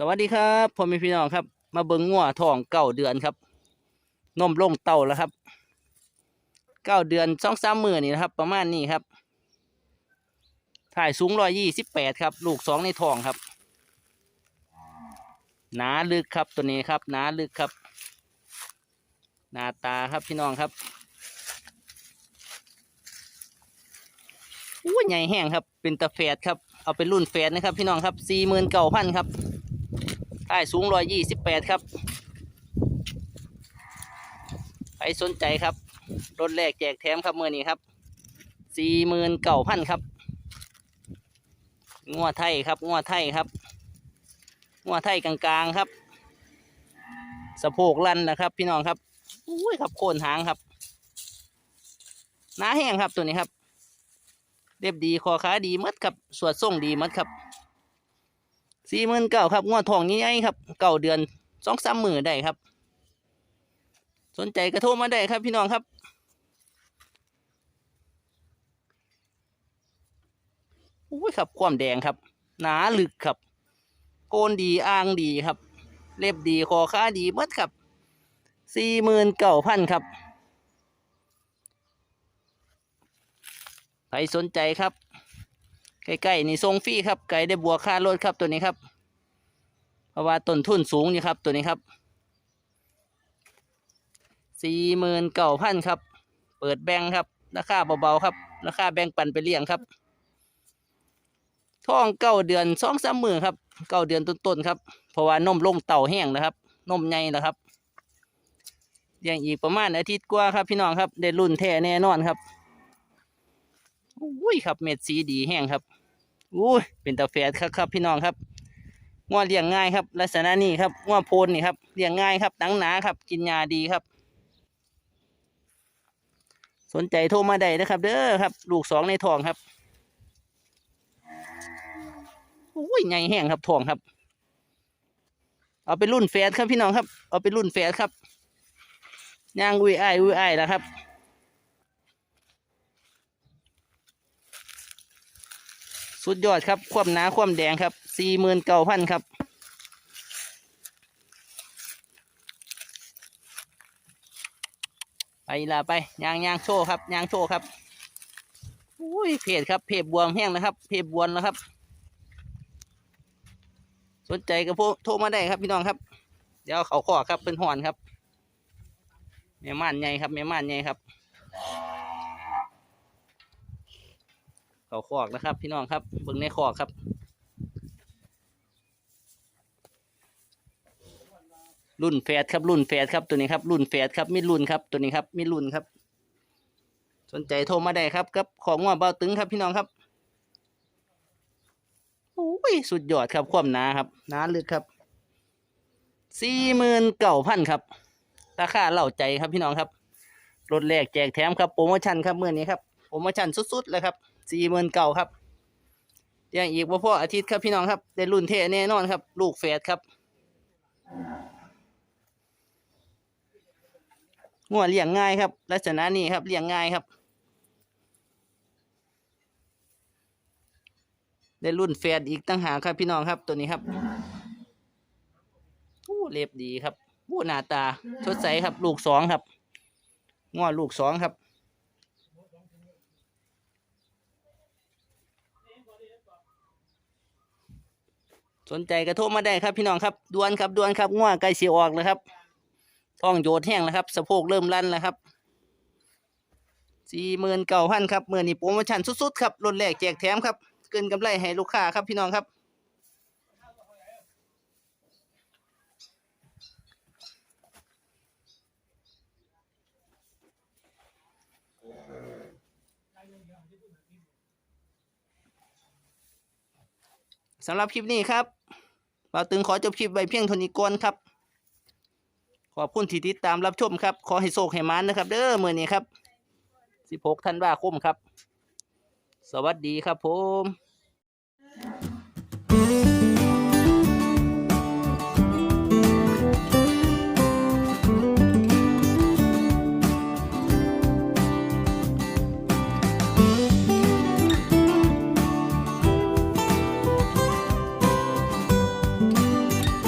สวัสดีครับพ่อแม่พี่น้องครับ มาเบิ่งงัวทองเก้าเดือนครับนมลงเต่าแล้วครับเก้าเดือนสองสามหมือนี่นะครับ ประมาณนี้ครับ ถ่ายสูงร้อยยี่สิบแปดครับ ลูกสองในทองครับ หนาลึกครับตัวนี้ครับ หนาลึกครับ หน้าตาครับพี่น้องครับอู้ใหญ่แห้งครับ เป็นตะแฟดครับ เอาเป็นรุ่นแฟดนะครับ พี่น้องครับสี่หมื่นเก้าพันครับ ถ่ายสูงร้อยยี่สิบแปดครับใครสนใจครับ รถแรกแจกแถมครับเมื่อนี้ครับสี่หมื่นเก้าพันครับงัวไทยครับงัวไทยครับงัวไทยกลางๆครับ สะโพกลันนะครับ พี่น้องครับอุ้ยครับโคนหางครับหนาแห้งครับตัวนี้ครับเรียบดีคอขาดีมัดครับสวดส่งดีมัดครับ สี่หมื่นเก้าครับงวดทองนี้ไงครับเก้าเดือนสองสามหมื่นได้ครับ สนใจกระโทรมาได้ครับพี่น้องครับ อุ้ยครับความแดงครับ หนาลึกครับ โกนดีอ่างดีครับ เล็บดีคอขาดีมัดครับสี่หมื่นเก้าพันครับ ใครสนใจครับ ใกล้ๆนี่ทรงฟรีครับไก่ได้บัวค่ารถครับตัวนี้ครับ เพราะว่าต้นทุนสูงนี่ครับตัวนี้ครับสี่หมื่นเก้าพันครับ เปิดแบงครับ ราคาเบาๆครับ ราคาแบงปันไปเลี้ยงครับท้องเก้าเดือนสองสามมือครับเก้าเดือนต้นๆครับ เพราะว่านมลงเต่าแห้งนะครับ นมใหญ่นะครับเลี้ยงอีกประมาณอาทิตย์กว่าครับพี่น้องครับ ได้รุ่นแท้แน่นอนครับอุ้ยครับเม็ดสีดีแห้งครับ อุ้ยเป็นตาแฝดครับครับพี่น้องครับง้อเลี้ยงง่ายครับ ลักษณะนี้ครับง้อโพนนี่ครับเลี้ยงง่ายครับหนังหนาครับ กินยาดีครับ สนใจโทรมาได้นะครับ เด้อครับ ลูกสองในทองครับอุ้ยใหญ่แห้งครับทองครับ เอาเป็นรุ่นแฝดครับพี่น้องครับ เอาเป็นรุ่นแฝดครับย่างอุ้ยไอ้อุ้ยไอ้นะครับ สุดยอดครับความหนาความแดงครับสี่หมื่นเก้าพันครับ ไปละไปยางยางโชว์ครับยางโชว์ครับอุ้ยเพจครับเพจบวมแห้งนะครับ เพจบวนแล้วครับ สนใจก็โทรโทรมาได้ครับพี่น้องครับ เดี๋ยวเขาขอครับเป็นหอนครับแม่ม่านใหญ่ครับแม่ม่านใหญ่ครับ เขาคอกนะครับ พี่น้องครับเบิ่งในคอกครับ รุ่นแฟดครับรุ่นแฟดครับตัวนี้ครับรุ่นแฟดครับมีรุ่นครับ ตัวนี้ครับมีรุ่นครับ สนใจโทรมาได้ครับกับของว่าเบาตึงครับพี่น้องครับโอ้ยสุดยอดครับความหนาครับหนาลึกครับสี่หมื่นเก้าพันครับราคาเล่าใจครับพี่น้องครับรถแรกแจกแถมครับโปรโมชั่นครับเมื่อนี้ครับโปรโมชั่นสุดๆเลยครับ สี่หมื่นเก่าครับยังอีกว่าพ่ออาทิตย์ครับพี่น้องครับได้รุ่นเทแน่นอนครับ ลูกแฝดครับงัวเลี้ยงง่ายครับ ลักษณะนี้ครับเลี้ยงง่ายครับได้รุ่นแฝดอีกตั้งหาครับพี่น้องครับตัวนี้ครับโอ้เล็บดีครับโอ้หน้าตาสดใสครับ ลูกสองครับงัวลูกสองครับ สนใจกระโทรมาได้ครับพี่น้องครับด่วนครับด่วนครับง่วงไก่สียออกแล้วครับท้องโยดแห้งแล้วครับสะโพกเริ่มลั่นแล้วครับสี่หมื่นเก้าพันครับเมื่อนี้โปรโมชั่นสุดๆครับรุนแรกแจกแถมครับเกินกำไรให้ลูกค้าครับพี่น้องครับ สำหรับคลิปนี้ครับเราตึงขอจบคลิปไว้เพียงเท่านี้ก่อนครับ ขอบคุณที่ติดตามรับชมครับ ขอให้โชคให้มันนะครับ เด้อมื่อนี้ครับ 16ธันวาคมครับ สวัสดีครับผม